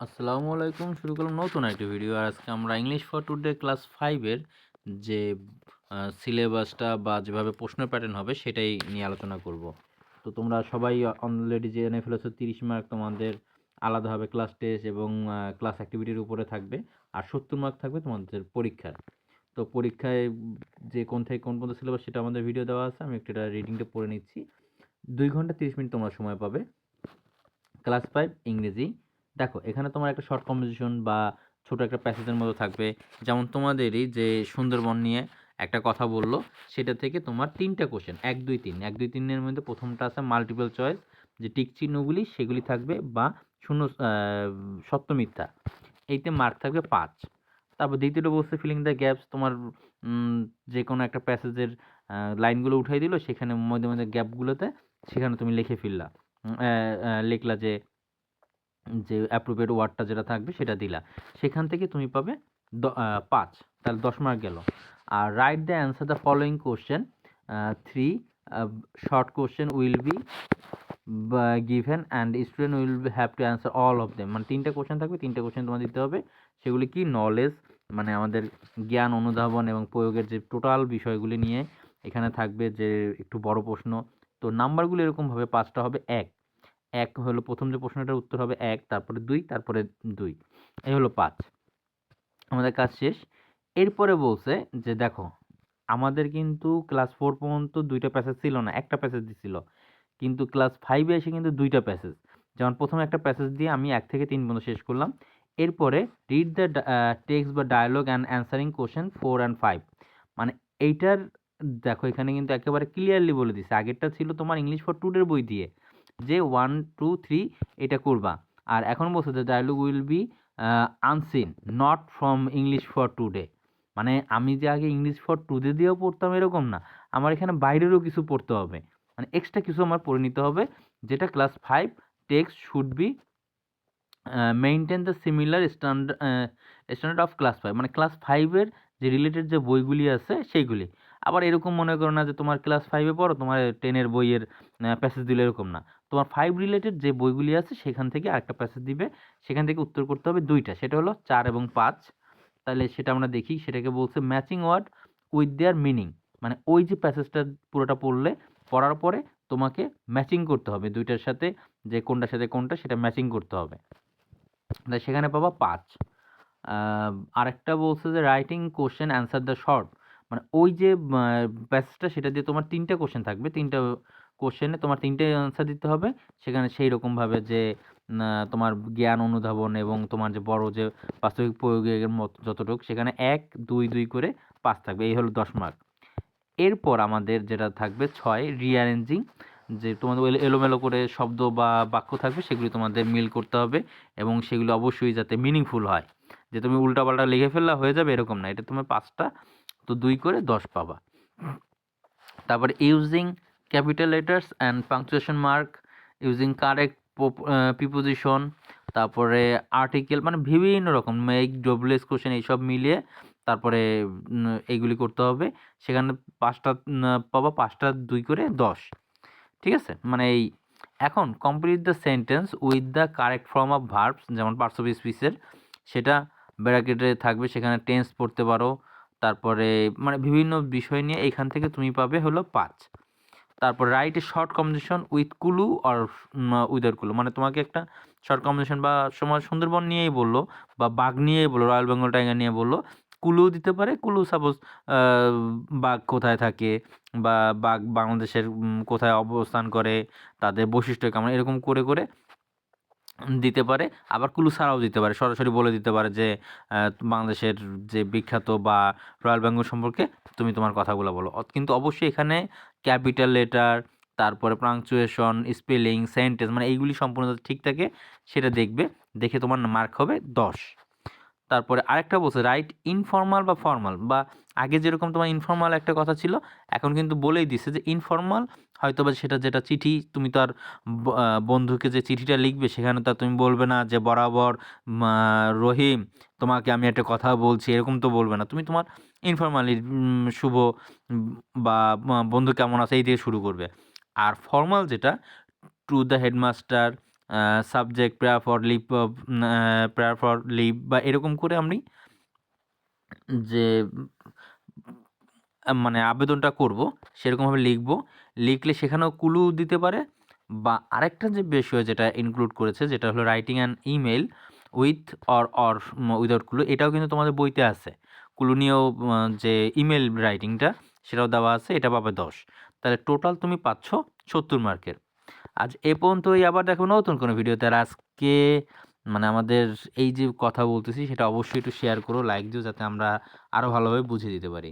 আসসালামু আলাইকুম। শুরু করলাম নতুন একটি ভিডিও আর আজকে আমরা ইংলিশ ফর টুডে ক্লাস ফাইভের যে সিলেবাসটা বা যেভাবে প্রশ্ন প্যাটার্ন হবে সেটাই নিয়ে আলোচনা করব। তো তোমরা সবাই অলরেডি জেনে ফেলেছো তিরিশ মার্ক তোমাদের আলাদাভাবে ক্লাস টেস্ট এবং ক্লাস অ্যাক্টিভিটির উপরে থাকবে আর সত্তর মার্ক থাকবে তোমাদের পরীক্ষার। তো পরীক্ষায় যে কোন থেকে কোন পর্যন্ত সিলেবাস সেটা আমাদের ভিডিও দেওয়া আছে। আমি একটা রিডিংটা পড়ে নিচ্ছি। দুই ঘণ্টা তিরিশ মিনিট তোমরা সময় পাবে। ক্লাস ফাইভ ইংরেজি। দেখো, এখানে তোমার একটা শর্ট কম্পোজিশন বা ছোট একটা প্যাসেজের মতো থাকবে। যেমন তোমাদেরই যে সুন্দরবন নিয়ে একটা কথা বলল, সেটা থেকে তোমার তিনটা কোশ্চেন এক, দুই, তিন। এক, দুই, তিনের মধ্যে প্রথমটা আছে মাল্টিপল চয়েস যে টিক চিহ্নগুলি, সেগুলি থাকবে বা শূন্য সত্য মিথ্যা। এইতে মার্ক থাকবে পাঁচ। তারপর দ্বিতীয়টা বলছে ফিলিং দ্য গ্যাপস তোমার যে কোনো একটা প্যাসেজের লাইনগুলো উঠাই দিল, সেখানে মধ্যে মধ্যে গ্যাপগুলোতে সেখানে তুমি লিখে ফেললা। লিখলা যে যে অ্যাপ্রোপ্রিয়েট ওয়ার্ডটা যেটা থাকবে সেটা দিলা। সেখান থেকে তুমি পাবে পাঁচ। তাহলে দশ মার্ক গেল। আর write the answer the following question three short question will be given and student will have to answer all of them মানে তিনটা কোশ্চেন থাকবে, তিনটা কোশ্চেন তোমার দিতে হবে। সেগুলি কি? নলেজ মানে আমাদের জ্ঞান, অনুধাবন এবং প্রয়োগের যে টোটাল বিষয়গুলি নিয়ে এখানে থাকবে যে একটু বড় প্রশ্ন। তো নাম্বারগুলো এরকমভাবে পাঁচটা হবে। এক এক হলো প্রথম যে প্রশ্নটার উত্তর হবে এক, তারপরে দুই তারপরে দুই। এই হলো পাঁচ। আমাদের কাজ শেষ। এরপরে বলছে যে, দেখো, আমাদের কিন্তু ক্লাস ফোর পর্যন্ত দুইটা প্যাসেজ ছিল না, একটা প্যাসেজ দিছিল। কিন্তু ক্লাস ফাইভে এসে কিন্তু দুইটা প্যাসেজ যেমন প্রথমে একটা প্যাসেজ দিয়ে আমি এক থেকে তিন পর্যন্ত শেষ করলাম। এরপরে রিড দ্য টেক্সট বা dialogue and answering question four and five মানে এইটার, দেখো, এখানে কিন্তু একেবারে ক্লিয়ারলি বলে দিছে। আগেরটা ছিল তোমার ইংলিশ ফর টুডের বই দিয়ে। যে ওয়ান টু থ্রি এটা করবা। আর এখন বলছে যে dialogue will be unseen not from English for today মানে আমি যে আগে ইংলিশ ফর টুডে দিয়েও পড়তাম এরকম না, আমার এখানে বাইরেরও কিছু পড়তে হবে। মানে এক্সট্রা কিছু আমার পড়ে নিতে হবে, যেটা class five text should be maintain the similar standard standard of class five মানে ক্লাস ফাইভের যে রিলেটেড যে বইগুলি আছে, সেইগুলি। আবার এরকম মনে করো না যে তোমার ক্লাস ফাইভে পড়ো, তোমার টেনের বইয়ের প্যাসেজ দিলে এরকম না। তোমার ফাইভ রিলেটেড যে বইগুলি আছে, সেখান থেকে আরেকটা প্যাসেজ দিবে। সেখান থেকে উত্তর করতে হবে দুইটা। সেটা হলো চার এবং পাঁচ। তাহলে সেটা আমরা দেখি, সেটাকে বলছে matching word with their meaning মানে ওই যে প্যাসেজটা পুরোটা পড়লে, পড়ার পরে তোমাকে ম্যাচিং করতে হবে। দুইটার সাথে যে কোনটার সাথে কোনটা, সেটা ম্যাচিং করতে হবে। সেখানে পাবা পাঁচ। আরেকটা বলছে যে writing question answer the short মানে ওই যে প্যাসেজটা সেটা দিয়ে তোমার তিনটা কোশ্চেন থাকবে। তিনটা কোশ্চেনে তোমার তিনটে অ্যান্সার দিতে হবে। সেখানে সেই রকমভাবে যে তোমার জ্ঞান অনুধাবন এবং তোমার যে বড় যে বাস্তবিক প্রয়োগের মতো যতটুকু, সেখানে এক, দুই দুই করে পাঁচ থাকবে। এই হলো দশ মার্ক এরপর আমাদের যেটা থাকবে ছয় রিঅ্যারেঞ্জিং যে তোমাদের এলোমেলো করে শব্দ বা বাক্য থাকবে, সেগুলি তোমাদের মিল করতে হবে এবং সেগুলি অবশ্যই যাতে মিনিংফুল হয়। যে তুমি উল্টাপাল্টা লিখে ফেললা হয়ে যাবে এরকম না। এটা তোমার পাঁচটা তো দুই করে দশ পাবা। তারপর using capital letters and punctuation mark using correct preposition তারপরে আর্টিকেল মানে বিভিন্ন রকম মেক ডব্লিউএস কোশ্চেন এইসব মিলিয়ে তারপরে এইগুলি করতে হবে। সেখানে পাঁচটা পাবা, পাঁচটা, দুই করে দশ। ঠিক আছে? মানে এই, এখন complete the sentence with the correct form of verbs যেমন পার্টস অফ স্পিচের সেটা ব্র্যাকেটে থাকবে, সেখানে টেন্স পড়তে পারো। তারপরে মানে বিভিন্ন বিষয় নিয়ে এখান থেকে তুমি পাবে হলো পাঁচ। তারপর write a short combination with কুলু আর উইদার কুলু। মানে তোমাকে একটা শর্ট কম্বিনেশন বা সময় সুন্দরবন নিয়েই বলল বা বাঘ নিয়েই বলল রয়্যাল বেঙ্গল টাইগার নিয়ে বলল। কুলু দিতে পারে, কুলু সাপোজ বাঘ কোথায় থাকে বা বাঘ বাংলাদেশের কোথায় অবস্থান করে, তাদের বৈশিষ্ট্য কেমন, এরকম করে করে দিতে পারে, আবার কুলু ছাড়াও দিতে পারে। সরাসরি বলে দিতে পারে যে বাংলাদেশের যে বিখ্যাত বা রয়্যাল বেঙ্গল সম্পর্কে তুমি তোমার কথাগুলো বলো। কিন্তু অবশ্যই এখানে ক্যাপিটাল লেটার, তারপরে প্রাংচুয়েশন স্পেলিং, সেন্টেন্স মানে এইগুলি সম্পূর্ণ ঠিক থাকে, সেটা দেখবে। দেখে তোমার মার্ক হবে দশ। তারপরে আরেকটা বলছে রাইট ইনফর্মাল বা ফর্মাল বা আগে যেরকম তোমার ইনফর্মাল একটা কথা ছিল, এখন কিন্তু বলেই দিছে যে ইনফর্মাল হয়তো বা সেটা যেটা চিঠি, তুমি তো আর বন্ধুকে যে চিঠিটা লিখবে সেখানে তো তুমি বলবে না যে, বরাবর রহিম, তোমাকে আমি একটা কথা বলছি এরকম তো বলবে না। তুমি তোমার ইনফর্মালি শুভ বা বন্ধু কেমন আছে, এই দিয়ে শুরু করবে। আর ফর্মাল যেটা to the headmaster subject prayer for leave prayer for leave বা এরকম করে আমি যে মানে আবেদনটা করব, সেরকমভাবে লিখব। লিখলে সেখানেও কুলু দিতে পারে বা আরেকটা যে বিষয় যেটা ইনক্লুড করেছে, যেটা হলো writing an email with or or without clue, এটাও কিন্তু তোমাদের বইতে আছে। কুলু নিয়েও যে ইমেল রাইটিংটা সেটাও দেওয়া আছে, এটা পাবে দশ। তাহলে টোটাল তুমি পাচ্ছ সত্তর মার্কের আজ এ পর্যন্তই। আবার দেখো নতুন কোনো ভিডিওতে। আর আজকে মানে আমাদের এই যে কথা বলতেছি, সেটা অবশ্যই একটু শেয়ার করো লাইক দিও, যাতে আমরা আরও ভালোভাবে বুঝিয়ে দিতে পারি।